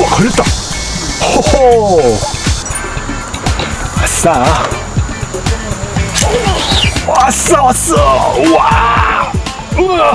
우와 걸렸다. 호호. 아싸. 왔어 왔어. 우와. 우와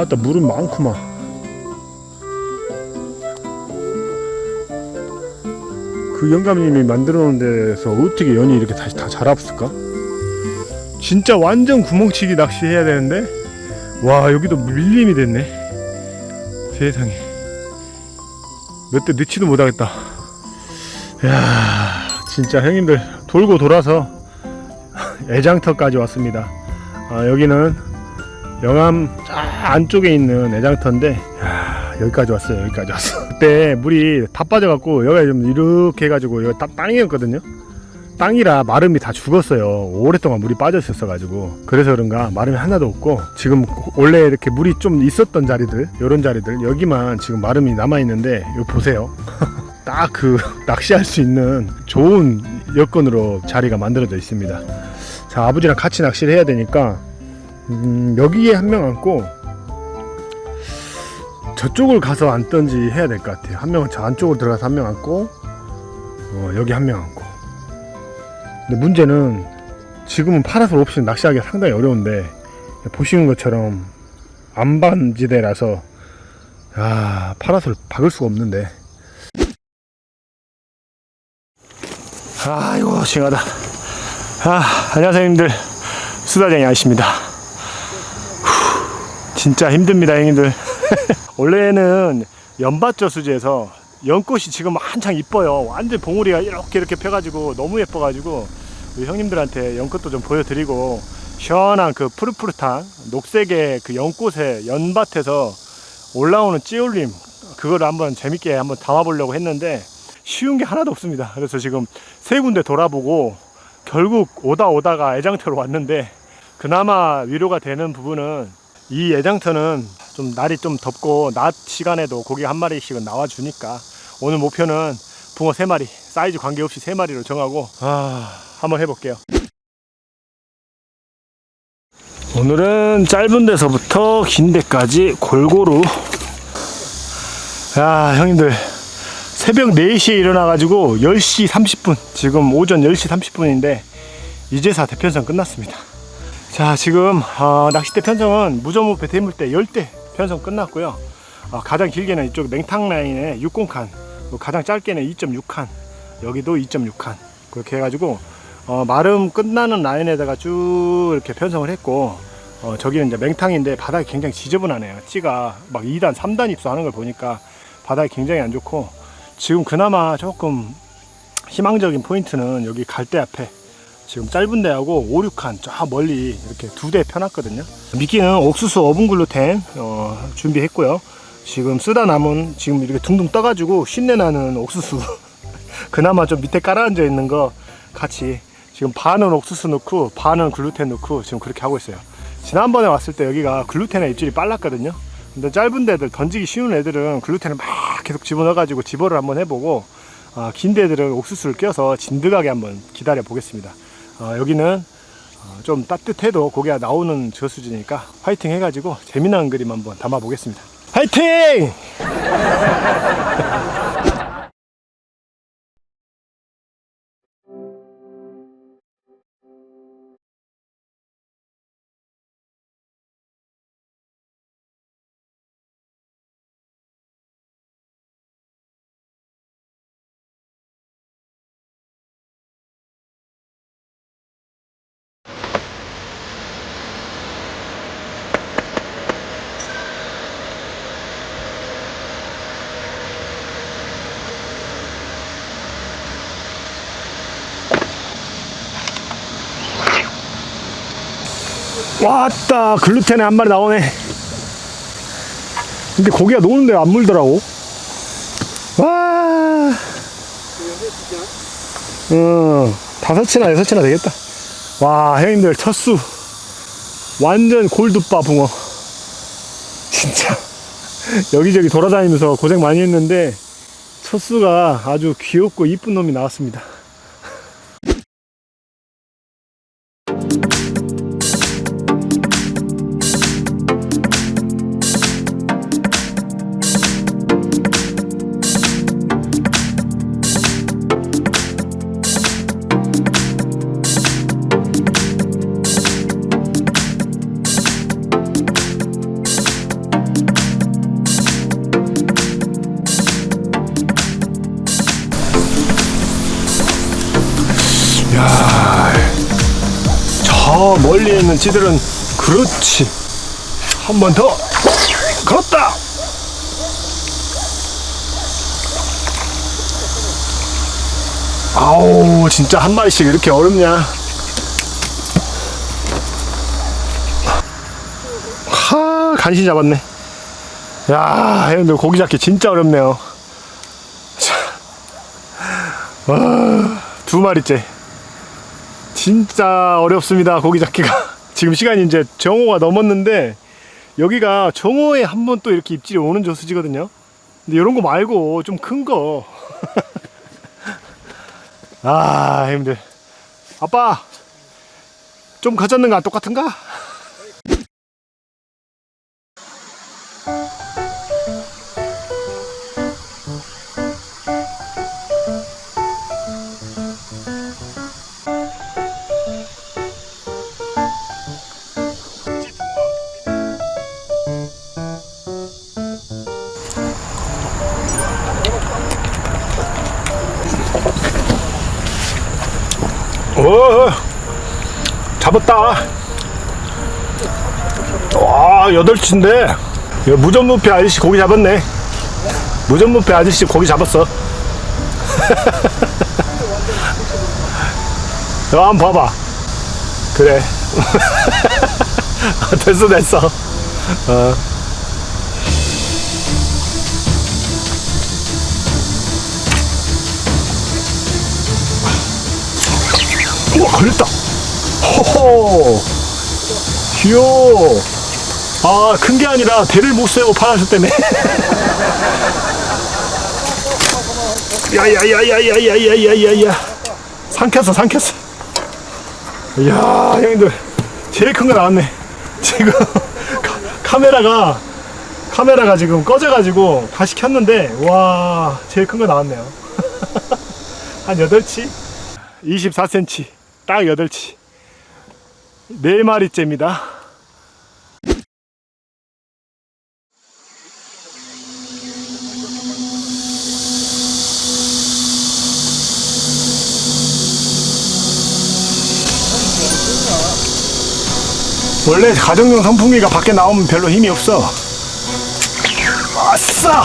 아따 물은 많구만. 그 영감님이 만들어 놓은 데서 어떻게 연이 이렇게 다시 다 자랐을까? 진짜 완전 구멍치기 낚시 해야 되는데? 와 여기도 밀림이 됐네. 세상에. 몇 대 넣지도 못하겠다. 야 진짜 형님들 돌고 돌아서 애장터까지 왔습니다. 아, 여기는 영암 쫙 안쪽에 있는 애장터인데 야, 여기까지 왔어요 여기까지 왔어. 그때 물이 다 빠져갖고 여기가 좀 이렇게 해가지고 여기 딱 땅이었거든요. 땅이라 마름이 다 죽었어요. 오랫동안 물이 빠져 있었어 가지고. 그래서 그런가 마름이 하나도 없고 지금 원래 이렇게 물이 좀 있었던 자리들 요런 자리들 여기만 지금 마름이 남아 있는데 이거 보세요. 딱 그 낚시할 수 있는 좋은 여건으로 자리가 만들어져 있습니다. 자 아버지랑 같이 낚시를 해야 되니까 음, 여기에 한 명 앉고 저쪽을 가서 앉던지 해야 될 것 같아요. 한 명은 저 안쪽으로 들어가서 한 명 앉고 어, 여기 한 명 앉고. 근데 문제는 지금은 파라솔 없이 낚시하기가 상당히 어려운데 보시는 것처럼 안반지대라서 아 파라솔 박을 수가 없는데 아이고 싱하다 아 안녕하세요 형님들 수다쟁이 아이십니다 진짜 힘듭니다 형님들. 원래는 연밭저 수지에서 연꽃이 지금 한창 이뻐요. 완전 봉우리가 이렇게 이렇게 펴가지고 너무 예뻐가지고 우리 형님들한테 연꽃도 좀 보여드리고 시원한 그 푸릇푸릇한 녹색의 그 연꽃의 연밭에서 올라오는 찌올림 그거를 한번 재밌게 한번 담아보려고 했는데 쉬운 게 하나도 없습니다. 그래서 지금 세 군데 돌아보고 결국 오다 오다가 애장터로 왔는데 그나마 위로가 되는 부분은 이 애장터는 좀 날이 좀 덥고 낮 시간에도 고기 한 마리씩은 나와 주니까 오늘 목표는 붕어 세 마리 사이즈 관계없이 세 마리로 정하고 아. 한번 해볼게요. 오늘은 짧은 데서부터 긴 데까지 골고루. 야 형님들. 새벽 4시에 일어나가지고 10시 30분 지금 오전 10시 30분인데 이제사 대편성 끝났습니다 자 지금 어, 낚싯대 편성은 무저무 배태물대 10대 편성 끝났고요. 어, 가장 길게는 이쪽 맹탕 라인에 60칸 그리고 가장 짧게는 2.6칸 여기도 2.6칸. 그렇게 해가지고 어, 마름 끝나는 라인에다가 쭉 이렇게 편성을 했고 어, 저기는 이제 맹탕인데 바닥이 굉장히 지저분하네요. 찌가 막 2단 3단 입수하는 걸 보니까 바닥이 굉장히 안 좋고 지금 그나마 조금 희망적인 포인트는 여기 갈대 앞에 지금 짧은 데하고 5, 6칸 저 멀리 이렇게 두 대 펴놨거든요. 미끼는 옥수수 어분 글루텐 어, 준비했고요. 지금 쓰다 남은 지금 이렇게 둥둥 떠가지고 쉰내 나는 옥수수 그나마 좀 밑에 깔아앉아 있는 거 같이 지금 반은 옥수수 넣고 반은 글루텐 넣고 지금 그렇게 하고 있어요. 지난번에 왔을 때 여기가 글루텐의 입질이 빨랐거든요. 근데 짧은 데들 던지기 쉬운 애들은 글루텐을 막 계속 집어넣어 가지고 집어를 한번 해보고 어, 긴 데들은 옥수수를 껴서 진득하게 한번 기다려 보겠습니다 어, 여기는 어, 좀 따뜻해도 고기가 나오는 저수지니까 화이팅 해가지고 재미난 그림 한번 담아 보겠습니다 화이팅! 왔다 글루텐에 한 마리 나오네 근데 고기가 노는데 안 물더라고 와 어. 다섯이나 여섯이나 되겠다. 와, 형님들 첫수. 완전 골드바 붕어. 진짜. 여기저기 돌아다니면서 고생 많이 했는데, 첫 수가 아주 귀엽고 이쁜 놈이 나왔습니다. 찌들은 그렇지. 한 번 더. 그렇다. 아우, 진짜 한 마리씩 이렇게 어렵냐. 하, 간신히 잡았네. 야, 형님들 고기 잡기 진짜 어렵네요. 자, 와, 두 마리째. 진짜 어렵습니다 고기 잡기가 지금 시간이 이제 정오가 넘었는데 여기가 정오에 한 번 또 이렇게 입질이 오는 저수지거든요. 근데 이런 거 말고 좀 큰 거. 아 힘들. 아빠 좀 가졌는가? 똑같은가? 잡았다. 와 여덟치인데. 이거 무전무패 아저씨 고기 잡았네. 무전무패 아저씨 고기 잡았어. 너 한번 봐봐. 그래. 아, 됐어 됐어. 어. 우와 걸렸다 호호. 귀여워. 아 큰 게 아니라 대를 못 세고 팔았을 때문에 야야야야야야야야야야. 삼켰어 삼켰어. 이야 형님들. 제일 큰 거 나왔네. 지금 카, 카메라가 카메라가 지금 꺼져가지고 다시 켰는데 와 제일 큰 거 나왔네요. 한 8치? 24cm 딱 8치 4마리째입니다. 원래 가정용 선풍기가 밖에 나오면 별로 힘이 없어. 아싸!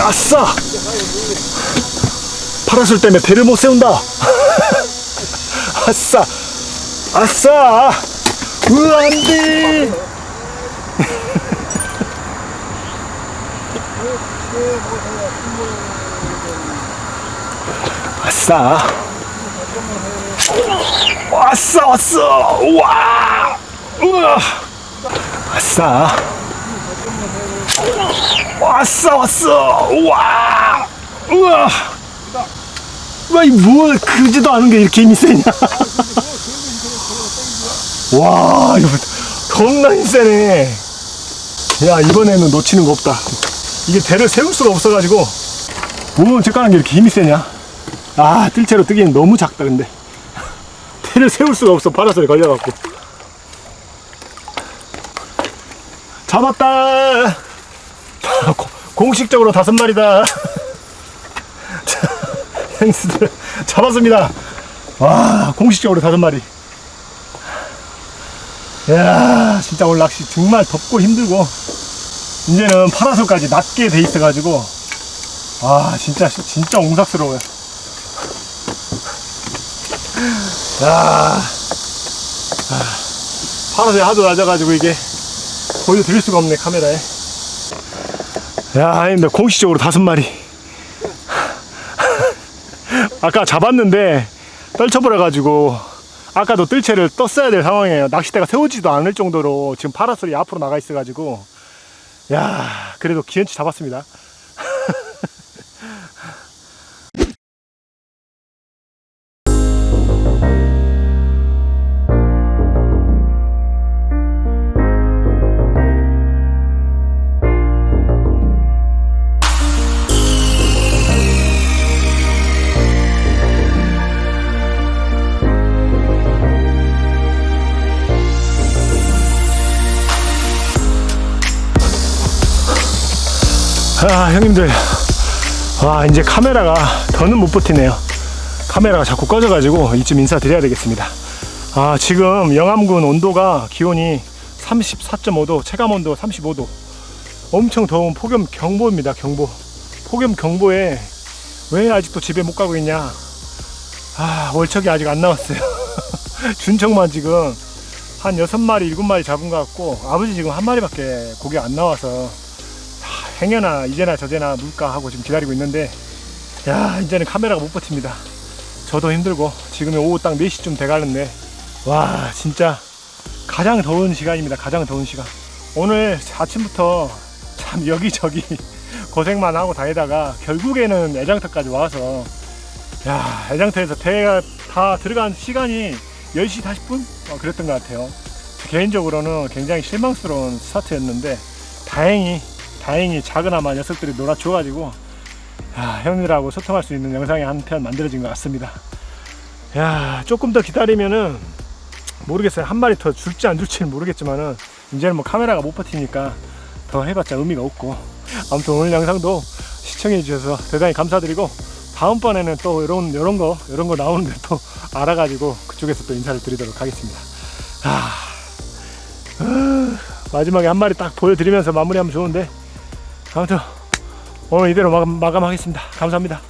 아싸! 파라솔 때문에 배를 못 세운다. 아싸, 아싸, 으 안돼. 아싸, 왔어 왔어, 와, 우와, 아싸, 왔어 왔어, 와, 우와. 와이 뭐 크지도 않은 게 이렇게 힘이 세냐. 와 이거 겁나 힘 세네. 야 이번에는 놓치는 거 없다. 이게 대를 세울 수가 없어가지고. 뭐 저까는 게 이렇게 힘이 세냐? 아 뜰채로 뜨기엔 너무 작다 근데. 대를 세울 수가 없어 파라솔에 걸려갖고. 잡았다. 고- 공식적으로 다섯 마리다 행스들 잡았습니다. 와 공식적으로 다섯 마리. 이야 진짜 오늘 낚시 정말 덥고 힘들고 이제는 파라솔까지 낮게 돼 있어가지고 아 진짜 진짜 옹삭스러워요. 야 아, 파라솔이 하도 낮아가지고 이게 보여드릴 수가 없네 카메라에. 야, 아닙니다. 공식적으로 다섯 마리. 아까 잡았는데 떨쳐버려가지고 아까도 뜰채를 떴어야 될 상황이에요. 낚싯대가 세우지도 않을 정도로 지금 파라솔이 앞으로 나가 있어가지고 야 그래도 기현치 잡았습니다. 아 형님들. 와 이제 카메라가 더는 못 버티네요. 카메라가 자꾸 꺼져가지고 이쯤 인사드려야 되겠습니다. 아 지금 영암군 온도가 기온이 34.5도 체감온도 35도. 엄청 더운 폭염 경보입니다 경보. 폭염 경보에 왜 아직도 집에 못 가고 있냐? 아 월척이 아직 안 나왔어요. 준척만 지금 한 여섯 마리 일곱 마리 잡은 것 같고 아버지 지금 한 마리밖에 고기 안 나와서 행여나 이제나 저제나 물까 하고 지금 기다리고 있는데 야 이제는 카메라가 못 버팁니다. 저도 힘들고 지금이 오후 딱 4시쯤 돼가는데 와 진짜 가장 더운 시간입니다. 가장 더운 시간. 오늘 아침부터 참 여기저기 고생만 하고 다니다가 결국에는 애장터까지 와서 야 애장터에서 대가 다 들어간 시간이 10시 40분? 어, 그랬던 것 같아요. 개인적으로는 굉장히 실망스러운 스타트였는데 다행히 다행히 작은아마 녀석들이 놀아줘가지고 야, 형님들하고 소통할 수 있는 영상이 한 편 만들어진 것 같습니다. 야 조금 더 기다리면은 모르겠어요 한 마리 더 줄지 안 줄지는 모르겠지만은 이제는 뭐 카메라가 못 버티니까 더 해봤자 의미가 없고 아무튼 오늘 영상도 시청해 주셔서 대단히 감사드리고 다음번에는 또 이런 이런 거 이런 거 나오는데 또 알아가지고 그쪽에서 또 인사를 드리도록 하겠습니다. 아, 으, 마지막에 한 마리 딱 보여드리면서 마무리하면 좋은데 아무튼 오늘 이대로 마감, 마감하겠습니다. 감사합니다.